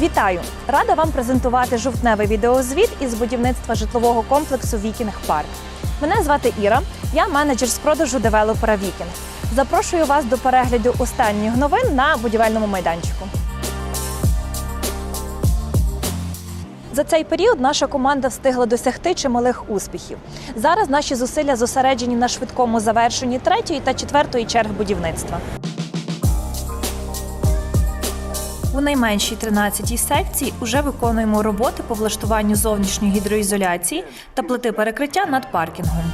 Вітаю! Рада вам презентувати жовтневий відеозвіт із будівництва житлового комплексу Вікінг Парк. Мене звати Іра, я менеджер з продажу девелопера Вікінг. Запрошую вас до перегляду останніх новин на будівельному майданчику. За цей період наша команда встигла досягти чималих успіхів. Зараз наші зусилля зосереджені на швидкому завершенні третьої та четвертої черг будівництва. У найменшій 13-й секції вже виконуємо роботи по влаштуванню зовнішньої гідроізоляції та плити перекриття над паркінгом.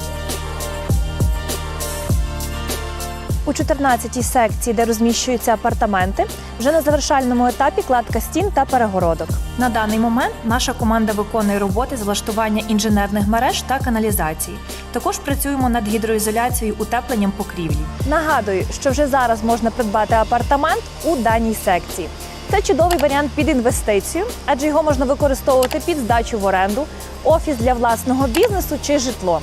У 14-й секції, де розміщуються апартаменти, вже на завершальному етапі кладка стін та перегородок. На даний момент наша команда виконує роботи з влаштування інженерних мереж та каналізації. Також працюємо над гідроізоляцією утепленням покрівлі. Нагадую, що вже зараз можна придбати апартамент у даній секції. Це чудовий варіант під інвестицію, адже його можна використовувати під здачу в оренду, офіс для власного бізнесу чи житло.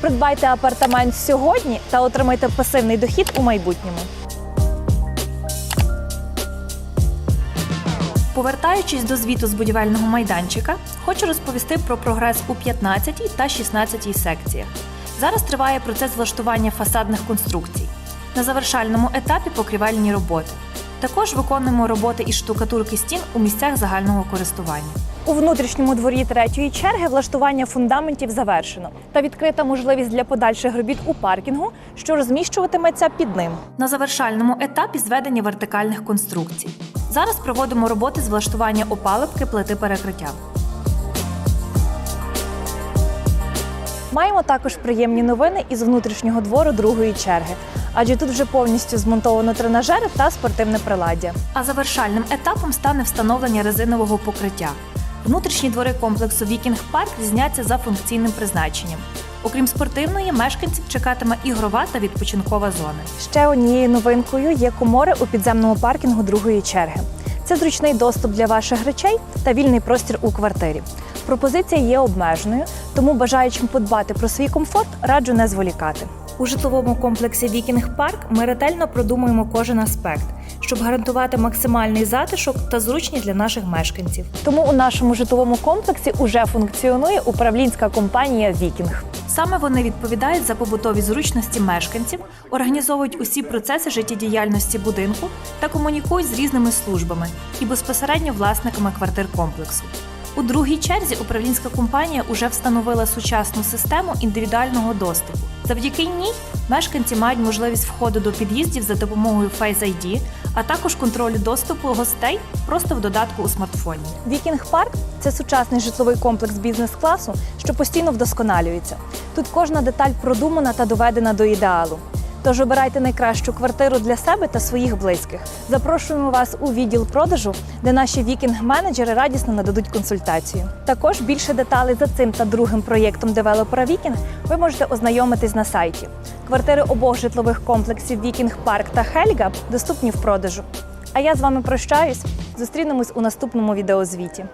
Придбайте апартамент сьогодні та отримайте пасивний дохід у майбутньому. Повертаючись до звіту з будівельного майданчика, хочу розповісти про прогрес у 15 та 16 секціях. Зараз триває процес влаштування фасадних конструкцій. На завершальному етапі покрівельні роботи. Також виконуємо роботи із штукатурки стін у місцях загального користування. У внутрішньому дворі третьої черги влаштування фундаментів завершено та відкрита можливість для подальших робіт у паркінгу, що розміщуватиметься під ним. На завершальному етапі зведення вертикальних конструкцій. Зараз проводимо роботи з влаштування опалубки плити перекриття. Маємо також приємні новини із внутрішнього двору другої черги, адже тут вже повністю змонтовано тренажери та спортивне приладдя. А завершальним етапом стане встановлення резинового покриття. Внутрішні двори комплексу Вікінг Парк різняться за функційним призначенням. Окрім спортивної, мешканців чекатиме ігрова та відпочинкова зони. Ще однією новинкою є комори у підземному паркінгу другої черги. Це зручний доступ для ваших речей та вільний простір у квартирі. Пропозиція є обмеженою, тому бажаючим подбати про свій комфорт раджу не зволікати. У житловому комплексі Вікінг Парк ми ретельно продумуємо кожен аспект, щоб гарантувати максимальний затишок та зручність для наших мешканців. Тому у нашому житловому комплексі уже функціонує управлінська компанія Вікінг. Саме вони відповідають за побутові зручності мешканців, організовують усі процеси життєдіяльності будинку та комунікують з різними службами і безпосередньо власниками квартир комплексу. У другій черзі управлінська компанія уже встановила сучасну систему індивідуального доступу. Завдяки ній мешканці мають можливість входу до під'їздів за допомогою Face ID, а також контролю доступу гостей просто в додатку у смартфоні. Вікінг Парк це сучасний житловий комплекс бізнес-класу, що постійно вдосконалюється. Тут кожна деталь продумана та доведена до ідеалу. Тож обирайте найкращу квартиру для себе та своїх близьких. Запрошуємо вас у відділ продажу, де наші вікінг-менеджери радісно нададуть консультацію. Також більше деталей за цим та другим проєктом девелопера Вікінг ви можете ознайомитись на сайті. Квартири обох житлових комплексів Вікінг Парк та Хельга доступні в продажу. А я з вами прощаюсь. Зустрінемось у наступному відеозвіті.